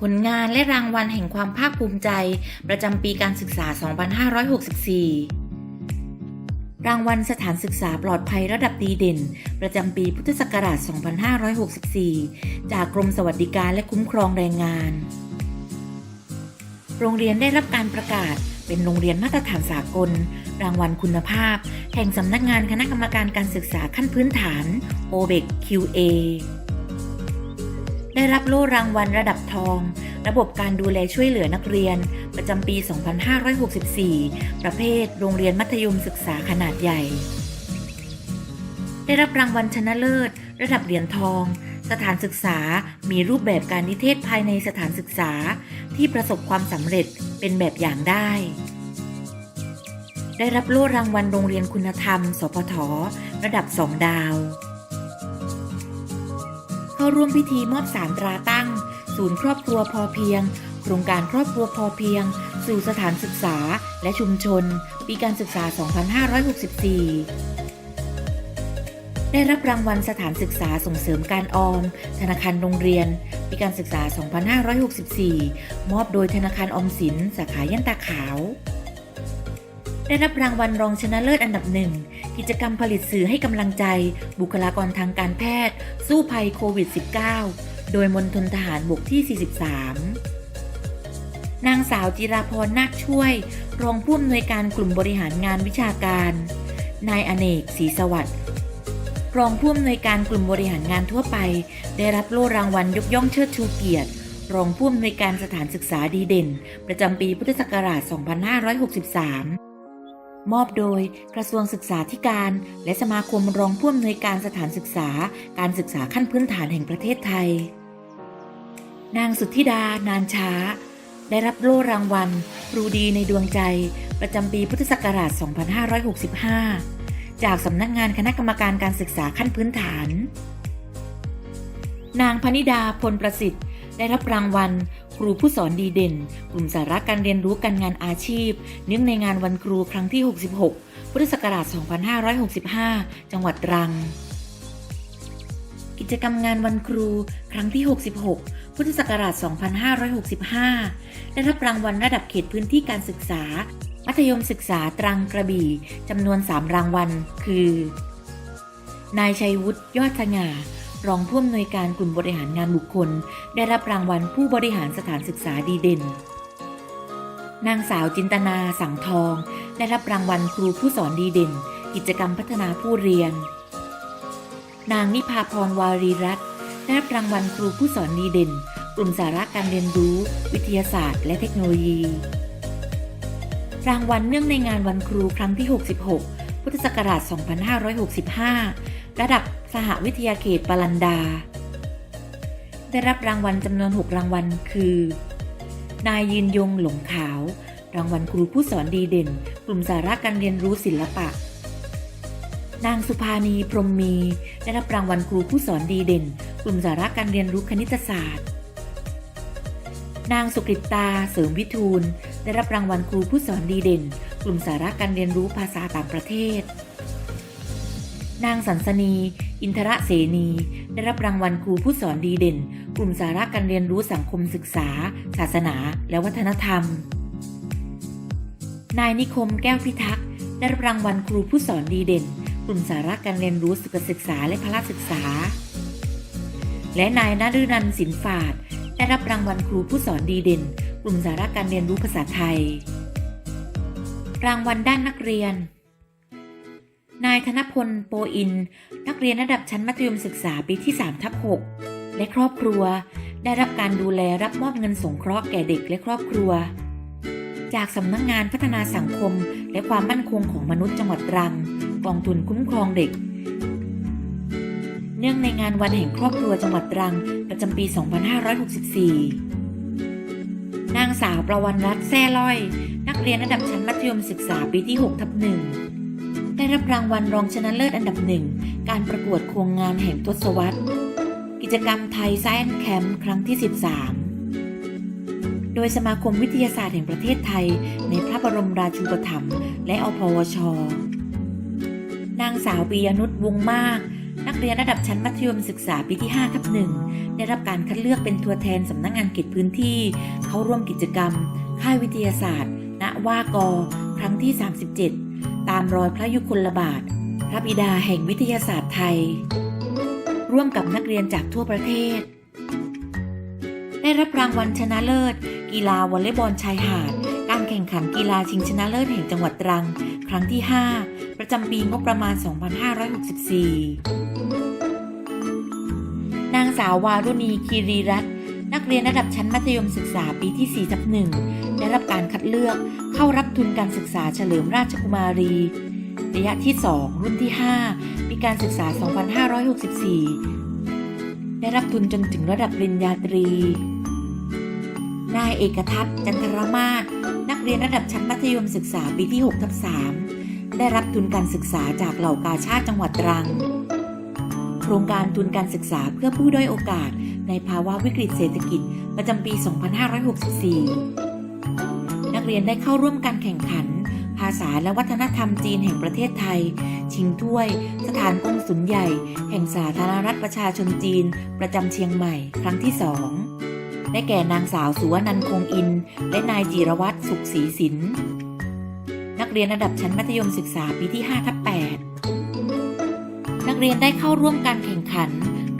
ผลงานและรางวัลแห่งความภาคภูมิใจ ประจำปีการศึกษา 2564 รางวัลสถานศึกษาปลอดภัยระดับดีเด่น ประจำปีพุทธศักราช 2564 จากกรมสวัสดิการและคุ้มครองแรงงาน โรงเรียนได้รับการประกาศเป็นโรงเรียนมาตรฐานสากล รางวัลคุณภาพ แห่งสำนักงานคณะกรรมการการศึกษาขั้นพื้นฐาน OBEC QA ได้รับโล่รางวัลระดับทอง ระบบการดูแลช่วยเหลือนักเรียน ประจำปี 2564 ประเภท โรงเรียนมัธยมศึกษาขนาดใหญ่ ได้รับรางวัลชนะเลิศ ระดับเหรียญทอง สถานศึกษามีรูปแบบการนิเทศภายในสถานศึกษา ที่ประสบความสำเร็จเป็นแบบอย่างได้ ได้รับโล่รางวัลโรงเรียนคุณธรรม สพทระดับ2ดาว เข้าร่วมพิธีมอบสารตราตั้ง ศูนย์ครอบครัวพอเพียง โครงการครอบครัวพอเพียง สู่สถานศึกษาและชุมชน ปีการศึกษา 2564ได้รับรางวัลสถานศึกษาส่งเสริมการออม ธนาคารโรงเรียน ปีการศึกษา 2564 มอบโดยธนาคารออมสิน สาขาย่านตาขาว ได้รับรางวัลรองชนะเลิศอันดับหนึ่ง กิจกรรมผลิตสื่อให้กำลังใจ บุคลากรทางการแพทย์ สู้ภัยโควิด -19 โดยมณฑลทหารบกที่ 43 นางสาวจิราพรนาคช่วย รองผู้อำนวยการกลุ่มบริหารงานวิชาการ นายอเนกศรีสวัสดิ์รองผู้อำนวยการกลุ่มบริหารงานทั่วไป ได้รับโล่รางวัลยกย่องเชิดชูเกียรติ รองผู้อำนวยการสถานศึกษาดีเด่น ประจำปีพุทธศักราช 2563 มอบโดยกระทรวงศึกษาธิการ และสมาคมรองผู้อำนวยการสถานศึกษา การศึกษาขั้นพื้นฐานแห่งประเทศไทย นางสุทธิดานานช้า ได้รับโล่รางวัล ครูดีในดวงใจ ประจำปีพุทธศักราช 2565 จากสำนักงานคณะกรรมการการศึกษาขั้นพื้นฐาน นางพนิดาพลประสิทธิ์ ได้รับรางวัล ครูผู้สอนดีเด่น กลุ่มสาระการเรียนรู้การงานอาชีพ เนื่องในงานวันครูครั้งที่ 66 พุทธศักราช 2565 จังหวัดตรัง กิจกรรมงานวันครูครั้งที่ 66 พุทธศักราช 2565 ได้รับรางวัลระดับเขตพื้นที่การศึกษา มัธยมศึกษาตรังกระบี่จำนวน 3 รางวัล คือ นายชัยวุฒิยอดสง่า รองผู้อำนวยการกลุ่มบริหารงานบุคคล ได้รับรางวัลผู้บริหารสถานศึกษาดีเด่น นางสาวจินตนาสังทอง ได้รับรางวัลครูผู้สอนดีเด่น กิจกรรมพัฒนาผู้เรียน นางนิพาพรวารีรัตน์ได้รับรางวัลครูผู้สอนดีเด่น กลุ่มสาระการเรียนรู้ วิทยาศาสตร์ และเทคโนโลยี รางวัลเนื่องในงานวันครูครั้งที่ 66 พุทธศักราช 2565 ระดับสหวิทยาเขตปลันดา ได้รับรางวัลจำนวน 6 รางวัล คือ นายยืนยงหลงขาว รางวัลครูผู้สอนดีเด่น กลุ่มสาระการเรียนรู้ศิลปะ นางสุภานีพรมมี ได้รับรางวัลครูผู้สอนดีเด่น กลุ่มสาระการเรียนรู้คณิตศาสตร์ นางสุกริตตาเสริมวิทูล ได้รับรางวัลครูผู้สอนดีเด่น กลุ่มสาระการเรียนรู้ภาษาต่างประเทศ นางสันสนี อินทระเสนี ได้รับรางวัลครูผู้สอนดีเด่น กลุ่มสาระการเรียนรู้สังคมศึกษา ศาสนา และวัฒนธรรม นายนิคมแก้วพิทักษ์ได้รับรางวัลครูผู้สอนดีเด่น กลุ่มสาระการเรียนรู้สุขศึกษาและพละศึกษา และนายนฤนันสินฝาดได้รับรางวัลครูผู้สอนดีเด่น กลุ่มสาระการเรียนรู้ภาษาไทย รางวัลด้านนักเรียน นายธนพลโปอิน นักเรียนระดับชั้นมัธยมศึกษาปีที่3ทับ6และครอบครัว ได้รับการดูแลรับมอบเงินสงเคราะห์แก่เด็กและครอบครัว จากสำนักงงานพัฒนาสังคมและความมั่นคงของมนุษย์จังหวัดตรังกองทุนคุ้มครองเด็ก เนื่องในงานวันแห่งครอบครัวจังหวัดตรังประจำปี 2564 นางสาวประวันรัตน์แซ่ล่อย นักเรียนระดับชั้นมัธยมศึกษาปีที่6ทับหนึ่ง ได้รับรางวัลรองชนะเลิศอันดับหนึ่ง การประกวดโครงงานแห่งทศวรรษ กิจกรรมไทยไซแอนแคมป์ครั้งที่ 13 โดยสมาคมวิทยาศาสตร์แห่งประเทศไทย ในพระบรมราชูปถัมภ์และอพวช นางสาวปียนุชวงมาก นักเรียนระดับชั้นมัธยมศึกษาปีที่5ทับหนึ่งได้รับการคัดเลือกเป็นตัวแทนสำนักงานเขตพื้นที่ เข้าร่วมกิจกรรม ค่ายวิทยาศาสตร์ ณ ว่ากอ ครั้งที่ 37ามรอยพระยุคลบาท พระบิดาแห่งวิทยาศาสตร์ไทย ร่วมกับนักเรียนจากทั่วประเทศ ได้รับรางวัลชนะเลิศ กีฬาวอลเลย์บอลชายหาด การแข่งขันกีฬาชิงชนะเลิศแห่งจังหวัดตรัง ครั้งที่ 5 ประจำปีงบประมาณ 2564 นางสาววารุณีคีรีรัตน์ นักเรียนระดับชั้นมัธยมศึกษาปีที่ 4 ทับหนึ่งได้รับการคัดเลือกเข้ารับทุนการศึกษาเฉลิมราชกุมารีระยะที่ 2 รุ่นที่ 5 ปีการศึกษา 2564 ได้รับทุนจนถึงระดับปริญญาตรี นายเอกทัศน์จันทรมาศนักเรียนระดับชั้นมัธยมศึกษาปีที่ 6 ทับ 3 ได้รับทุนการศึกษาจากเหล่ากาชาติจังหวัดตรัง โครงการทุนการศึกษาเพื่อผู้ด้อยโอกาส ในภาวะวิกฤตเศรษฐกิจประจำปี 2564 นักเรียนได้เข้าร่วมการแข่งขัน ภาษาและวัฒนธรรมจีนแห่งประเทศไทย ชิงถ้วย สถานกงสุลใหญ่ แห่งสาธารณรัฐประชาชนจีน ประจำเชียงใหม่ ครั้งที่สองได้แก่นางสาวสุวนันท์คงอิน และนายจิรวัตรสุขศรีสิน นักเรียนระดับชั้นมัธยมศึกษาปีที่5ทับ8นักเรียนได้เข้าร่วมการแข่งขัน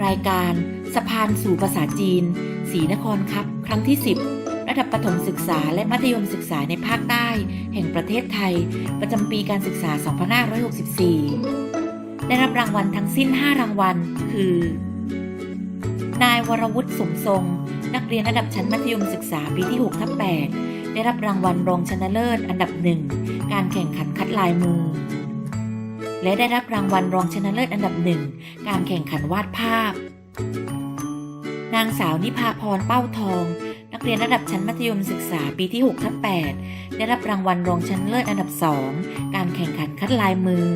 รายการ สะพานสู่ภาษาจีนศรีนครครับ ครั้งที่ 10 ระดับประถมศึกษาและมัธยมศึกษาในภาคใต้ แห่งประเทศไทย ประจำปีการศึกษา 2564 ได้รับรางวัลทั้งสิ้น 5 รางวัล คือ นายวรวุฒิสมทรง นักเรียนระดับชั้นมัธยมศึกษาปีที่6ทับ8ได้รับรางวัลรองชนะเลิศอันดับหนึ่ง การแข่งขันคัดลายมือและได้รับรางวัลรองชนะเลิศอันดับหนึ่ง การแข่งขันวาดภาพ นางสาวนิพาพรเป้าทอง นักเรียนระดับชั้นมัธยมศึกษาปีที่6ทับ8ได้รับรางวัลรองชนะเลิศอันดับสองการแข่งขันคัดลายมือ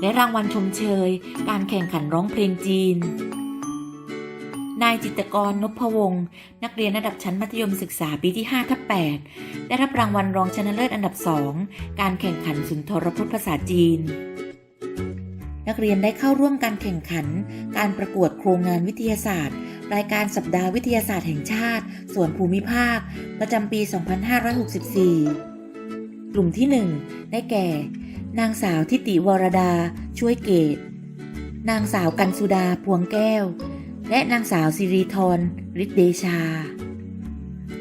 และรางวัลชมเชย การแข่งขันร้องเพลงจีน นายจิตกรนพวงศ์นักเรียนระดับชั้นมัธยมศึกษาปีที่5ทับ8ได้รับรางวัลรองชนะเลิศอันดับ 2 การแข่งขันสุนทรพจน์ภาษาจีนนักเรียนได้เข้าร่วมการแข่งขัน การประกวดโครงงานวิทยาศาสตร์ รายการสัปดาห์วิทยาศาสตร์แห่งชาติ ส่วนภูมิภาค ประจำปี 2564 กลุ่มที่ 1 ได้แก่ นางสาวทิติวรดา ช่วยเกต นางสาวกันสุดาพวงแก้ว และนางสาวสิริธรฤทธิเดชา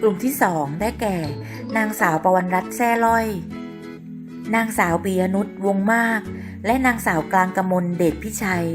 กลุ่มที่สองได้แก่ นางสาวประวันรัตน์แซ่ล่อย นางสาวปียนุชวงมาก และนางสาวกลางกมลเดชพิชัย